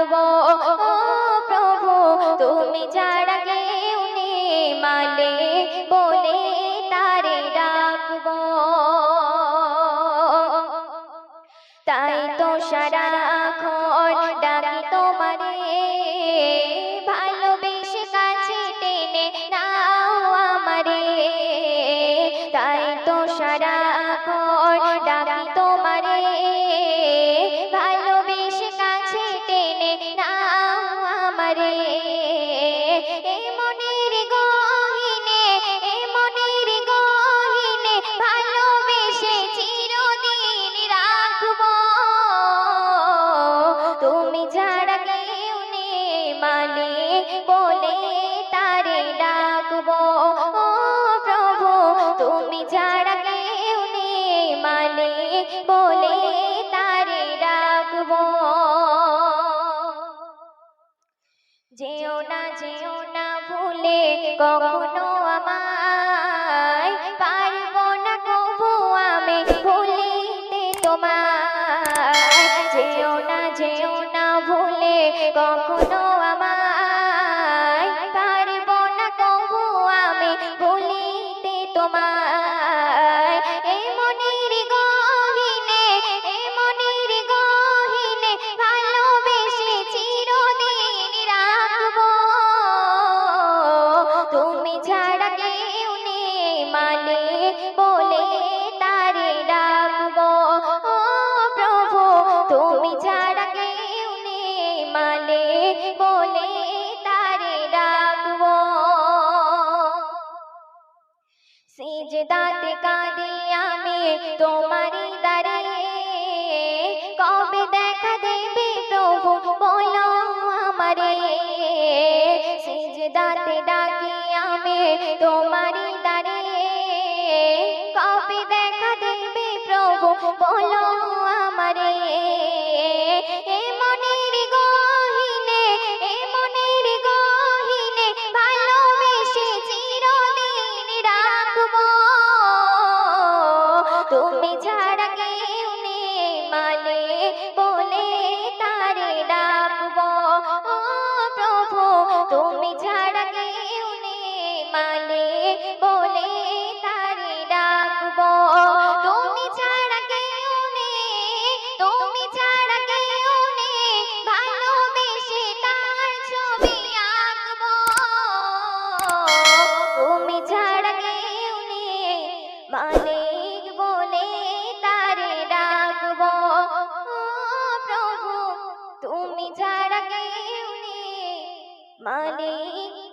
ও প্রভু, তুমি ছাড়া কেউ নেই মালিক বলে তারে রাখব তাই তো সারাক্ষণ ডাকি তোমারে, ভালোবেসে কাছে টেনে নাও আমারে। তাই তো সারাক্ষণ ডাকি তোমারে মালিক বলে তারে ডাকবো। ও প্রভু, তুমি ছাড়া কেউ নেই মালিক বলে তারে ডাকবো। যেও না যেও না ভুলে কখনো আমায় পারব না কবু আমি ভুলিতে তোমায়। যেও না যেও না ভুলে কখনো কেউ নেই মানে বলে তারে ডাকবো। ও প্রভু, তুমি ছাড়া কেউ নেই মানে বলে তারে ডাকবো। সিজদাতে কাঁদি তোমারই দাঁড়িয়ে কবে দেখা দেবে প্রভু বলো আমারে। তুমি ছাড়া কেউ নেই মালিক কেউ নেই মালিক